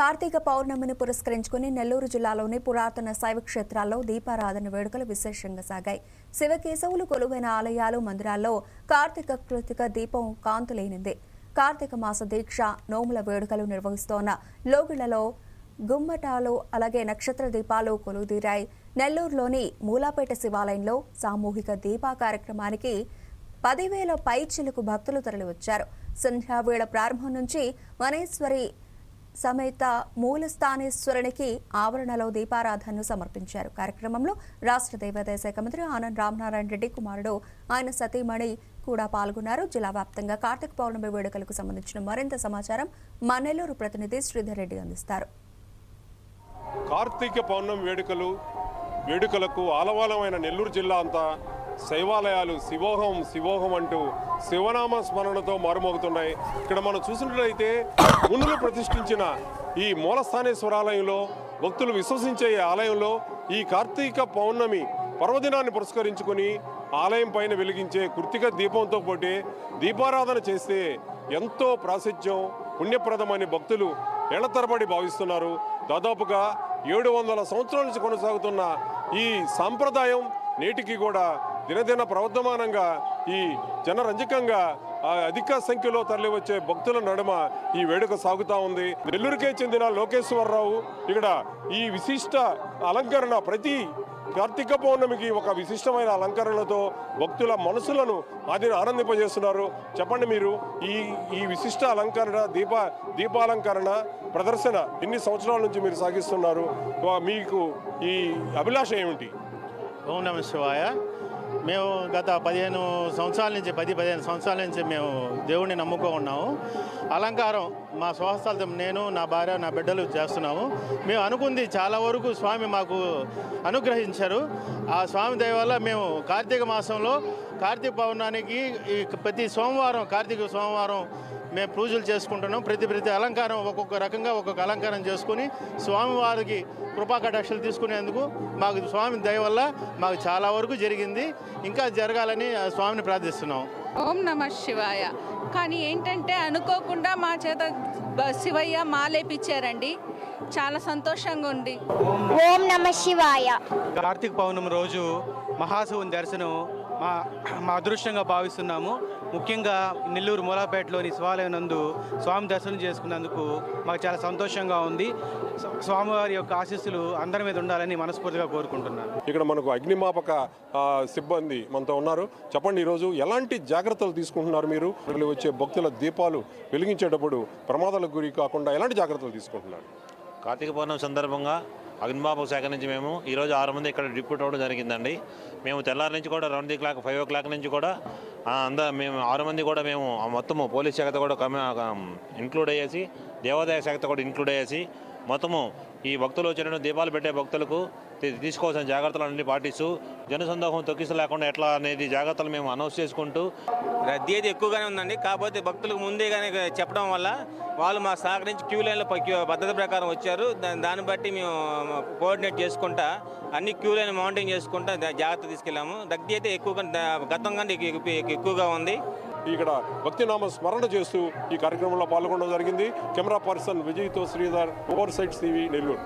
కార్తీక పౌర్ణమిని పురస్కరించుకుని నెల్లూరు జిల్లాలోని పురాతన శైవ క్షేత్రాల్లో దీపారాధన వేడుకలు విశేషంగా సాగాయి. శివకేశవులు కొలువైన ఆలయాలు మందిరాల్లో కార్తీక కృతిక దీపం కాంతులేనింది. కార్తీక మాస దీక్ష నోముల వేడుకలు నిర్వహిస్తోన్న లోగిళ్ళలో గుమ్మటాలు అలాగే నక్షత్ర దీపాలు కొలువుదీరాయి. నెల్లూరులోని మూలాపేట శివాలయంలో సామూహిక దీపా కార్యక్రమానికి పదివేల పైచిలకు భక్తులు తరలివచ్చారు. సంధ్యావేళ ప్రారంభం నుంచి వనేశ్వరి సమేత మూలస్థానేశ్వరునికి ఆవరణలో దీపారాధనను సమర్పించారు. కార్యక్రమంలో రాష్ట్ర దేవాదాయ శాఖ మంత్రి ఆనంద్ రామనారాయణ రెడ్డి కుమారుడు ఆయన సతీమణి కూడా పాల్గొన్నారు. జిల్లా వ్యాప్తంగా కార్తీక పౌర్ణమి వేడుకలకు సంబంధించిన మరింత సమాచారం మా నెల్లూరు ప్రతినిధి శ్రీధర్ రెడ్డి అందిస్తారు. కార్తీక పౌర్ణమి వేడుకలు వేడుకలకు ఆలవాలమైన నెల్లూరు జిల్లా అంతా శైవాలయాలు శివోహం శివోహం అంటూ శివనామ స్మరణతో మారుమోగుతున్నాయి. ఇక్కడ మనం చూసినట్లయితే మునులు ప్రతిష్ఠించిన ఈ మూలస్థానేశ్వరాలయంలో భక్తులు విశ్వసించే ఈ ఆలయంలో ఈ కార్తీక పౌర్ణమి పర్వదినాన్ని పురస్కరించుకుని ఆలయం పైన వెలిగించే కృతిక దీపంతో పోటీ దీపారాధన చేస్తే ఎంతో ప్రాశస్త్యం పుణ్యప్రదమని భక్తులు ఏళ్ళ తరబడి భావిస్తున్నారు. దాదాపుగా ఏడు వందల సంవత్సరాల నుంచి కొనసాగుతున్న ఈ సాంప్రదాయం నేటికి కూడా దినదిన ప్రవర్ధమానంగా ఈ జనరంజకంగా అధిక సంఖ్యలో తరలివచ్చే భక్తుల నడుమ ఈ వేడుక సాగుతా ఉంది. నెల్లూరుకే చెందిన లోకేశ్వరరావు ఇక్కడ ఈ విశిష్ట అలంకరణ ప్రతి కార్తీక పౌర్ణమికి ఒక విశిష్టమైన అలంకరణలతో భక్తుల మనసులను అది ఆనందింపజేస్తున్నారు. చెప్పండి మీరు ఈ ఈ విశిష్ట అలంకరణ దీప దీపాలంకరణ ప్రదర్శన ఎన్ని సంవత్సరాల నుంచి మీరు సాగిస్తున్నారు? మీకు ఈ అభిలాష ఏమిటి? ఓం నమ శివాయ. మేము గత పదిహేను సంవత్సరాల నుంచి పది పదిహేను సంవత్సరాల నుంచి మేము దేవుడిని నమ్ముకో ఉన్నాము. అలంకారం మా స్వహస్తాలతో నేను నా భార్య నా బిడ్డలు చేస్తున్నాము. మేము అనుకుంది చాలా వరకు స్వామి మాకు అనుగ్రహించారు. ఆ స్వామి దయ వల్ల మేము కార్తీక మాసంలో కార్తీక పౌర్ణానికి ఈ ప్రతి సోమవారం కార్తీక సోమవారం మేము పూజలు చేసుకుంటున్నాం. ప్రతి ప్రతి అలంకారం ఒక్కొక్క రకంగా ఒక్కొక్క అలంకారం చేసుకుని స్వామివారికి కృపా కటాక్షలు తీసుకునేందుకు మాకు స్వామి దయ వల్ల మాకు చాలా వరకు జరిగింది. ఇంకా జరగాలని స్వామిని ప్రార్థిస్తున్నాం. ఓం నమ శివాయ. కానీ ఏంటంటే అనుకోకుండా మా చేత శివయ్య మాలేపిచ్చారండి. చాలా సంతోషంగా ఉంది. ఓం నమ శివాయ. కార్తీక పౌర్ణమి రోజు మహాశివుని దర్శనం మా మా అదృష్టంగా భావిస్తున్నాము. ముఖ్యంగా నెల్లూరు మూలాపేటలోని శివాలయం నందు స్వామి దర్శనం చేసుకున్నందుకు మాకు చాలా సంతోషంగా ఉంది. స్వ- స్వామివారి యొక్క ఆశీస్సులు అందరి మీద ఉండాలని మనస్ఫూర్తిగా కోరుకుంటున్నాను. ఇక్కడ మనకు అగ్నిమాపక సిబ్బంది మనతో ఉన్నారు. చెప్పండి ఈరోజు ఎలాంటి జాగ్రత్తలు తీసుకుంటున్నారు మీరు? ఇక్కడ వచ్చే భక్తుల దీపాలు వెలిగించేటప్పుడు ప్రమాదాలకు గురి కాకుండా ఎలాంటి జాగ్రత్తలు తీసుకుంటున్నారు? కార్తీక పౌర్ణమి సందర్భంగా అగ్నిబాబు శాఖ నుంచి మేము ఈరోజు ఆరు మంది ఇక్కడ డిప్యూట్ అవ్వడం జరిగిందండి. మేము తెల్లారి నుంచి కూడా round the clock five o'clock నుంచి కూడా అంద మేము ఆరు మంది కూడా మేము మొత్తము పోలీస్ శాఖతో కూడా ఇంక్లూడ్ అయ్యేసి దేవాదాయ శాఖతో కూడా ఇంక్లూడ్ అయ్యేసి మొత్తము ఈ భక్తులు వచ్చిన దీపాలు పెట్టే భక్తులకు తీసుకోవాల్సిన జాగ్రత్తలు అన్ని పాటిస్తూ జనసందోహం తొక్కిసలేకుండా ఎట్లా అనేది జాగ్రత్తలు మేము అనౌన్స్ చేసుకుంటూ రద్దీ అయితే ఎక్కువగానే ఉందండి. కాకపోతే భక్తులకు ముందే కానీ చెప్పడం వల్ల వాళ్ళు మా సహకరించి క్యూ లైన్లో క్యూ పద్ధతి ప్రకారం వచ్చారు. దాన్ని బట్టి మేము కోఆర్డినేట్ చేసుకుంటా అన్ని క్యూ లైన్ మౌంటైన్ చేసుకుంటా జాగ్రత్త తీసుకెళ్ళాము. రద్దీ అయితే ఎక్కువగా గతం కంటే ఎక్కువగా ఉంది. ఇక్కడ భక్తినామ స్మరణ చేస్తూ ఈ కార్యక్రమంలో పాల్గొనడం జరిగింది. Camera person విజయ్తో Sridhar over site CV Nellore.